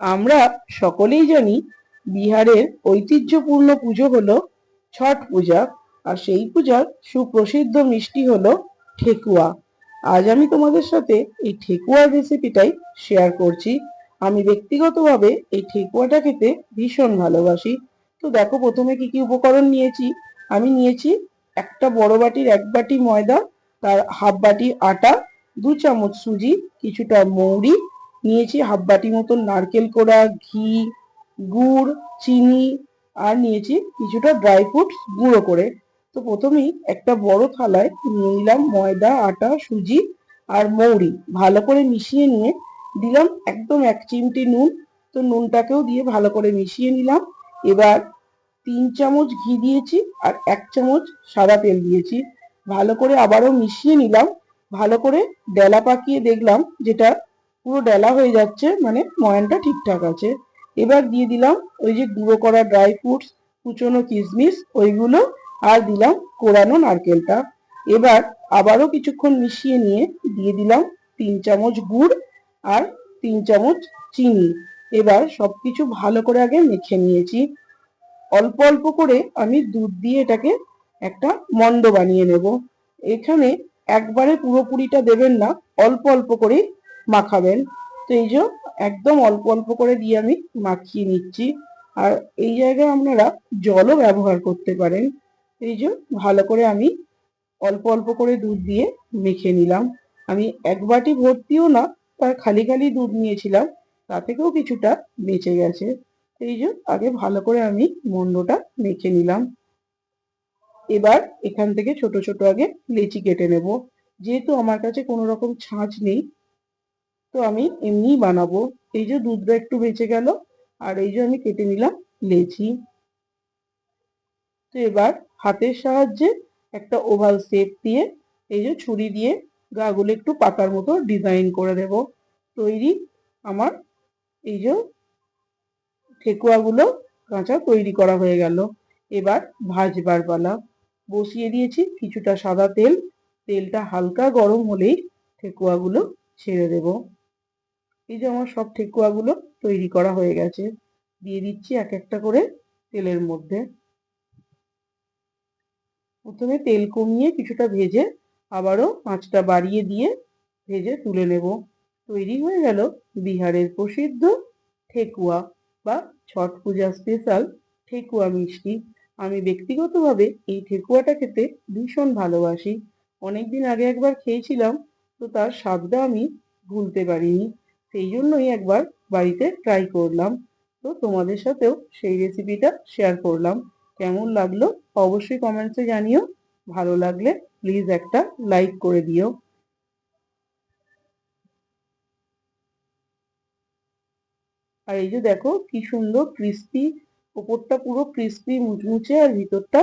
আমরা সকলেই জানি বিহারের ঐতিহ্যপূর্ণ পুজো হলো ছট পূজা, আর সেই পূজার সুপ্রসিদ্ধ মিষ্টি হলো ঠেকুয়া। আজ আমি তোমাদের সাথে এই ঠেকুয়ার রেসিপিটাই শেয়ার করছি। আমি ব্যক্তিগতভাবে এই ঠেকুয়াটা খেতে ভীষণ ভালোবাসি। তো দেখো, প্রথমে কি কি উপকরণ নিয়েছি? আমি নিয়েছি একটা বড় বাটির এক বাটি ময়দা, তার হাফ বাটি আটা, দু চামচ সুজি, কিছুটা মৌরি নিয়েছি হাফ বাটি মতন নারকেল কোড়া, ঘি, গুড়, চিনি, আর নিয়েছি কিছুটা ড্রাই ফ্রুটস গুঁড়ো করে। তো প্রথমেই একটা বড় থালায় নিয়ে নিলাম ময়দা, আটা, সুজি আর মৌরি। ভালো করে মিশিয়ে নিয়ে দিলাম একদম এক চিমটি নুন। তো নুনটাকেও দিয়ে ভালো করে মিশিয়ে নিলাম। এবার তিন চামচ ঘি দিয়েছি আর এক চামচ সাদা তেল দিয়েছি। ভালো করে আবারও মিশিয়ে নিলাম। ভালো করে ডেলা পাকিয়ে দেখলাম যেটা পুরো ডেলা হয়ে যাচ্ছে মানে ময়ানটা ঠিকঠাক আছে। এবার দিয়ে দিলাম ওই যে গুঁড়ো করা ড্রাই ফ্রুটস কুচনো কিশমিশ, ওইগুলো, আর দিলাম কোরানো নারকেলটা। এবার আবারও কিছুক্ষণ মিশিয়ে নিয়ে দিয়ে দিলাম তিন চামচ গুড় আর তিন চামচ চিনি। এবার সবকিছু ভালো করে আগে মেখে নিয়েছি। অল্প অল্প করে আমি দুধ দিয়ে এটাকে একটা মন্ড বানিয়ে নেব। এখানে একবারে পুরোপুরিটা দেবেন না, অল্প অল্প করে মাখাবেন। তো এই যে একদম অল্প অল্প করে দিয়ে আমি মাখিয়ে নিচ্ছি। আর এই জায়গায় আপনারা জলও ব্যবহার করতে পারেন। এই যে ভালো করে আমি অল্প অল্প করে দুধ দিয়ে মেখে নিলাম। আমি এক বাটি ভর্তিও না, তার খালি খালি দুধ নিয়েছিলাম, তা থেকেও কিছুটা বেঁচে গেছে। এই যে আগে ভালো করে আমি মন্ডটা মেখে নিলাম। এবার এখান থেকে ছোট ছোট আগে লেচি কেটে নেব। যেহেতু আমার কাছে কোনো রকম ছাঁচ নেই তো আমি এমনিই বানাবো। এই যে দুধটা একটু বেঁচে গেল, আর এই যে আমি কেটে নিলাম লেচি। তো এবার হাতের সাহায্যে একটা ওভাল শেপ দিয়ে, এই যে ছুরি দিয়ে গাগুলো একটু পাতার মতো ডিজাইন করে দেব। তৈরি আমার এই যে ঠেকুয়াগুলো কাঁচা তৈরি করা হয়ে গেল। এবার ভাজবার পালা। বসিয়ে দিয়েছি কিছুটা সাদা তেল। তেলটা হালকা গরম হলেই ঠেকুয়াগুলো ছেড়ে দেব। এই যে আমার সব ঠেকুয়াগুলো তৈরি করা হয়ে গেছে। দিয়ে দিচ্ছি এক একটা করে তেলের মধ্যে। প্রথমে তেল কমিয়ে কিছুটা ভেজে আবারও আঁচটা বাড়িয়ে দিয়ে ভেজে তুলে নেব। তৈরি হয়ে গেল বিহারের প্রসিদ্ধ ঠেকুয়া বা ছট পূজা স্পেশাল ঠেকুয়া মিষ্টি। আমি ব্যক্তিগতভাবে এই ঠেকুয়াটা খেতে ভীষণ ভালোবাসি। অনেকদিন আগে একবার খেয়েছিলাম, তো তার স্বাদটা আমি ভুলতে পারিনি। সেই জন্যই একবার বাড়িতে ট্রাই করলাম। তো তোমাদের সাথেও সেই রেসিপিটা শেয়ার করলাম। কেমন লাগল অবশ্যই কমেন্টসে জানিও। ভালো লাগলে প্লিজ একটা লাইক করে দিও। আর এই যে দেখো কি সুন্দর ক্রিস্পি ওপরটা পুরো ক্রিস্পি মুচমুচে আর ভিতরটা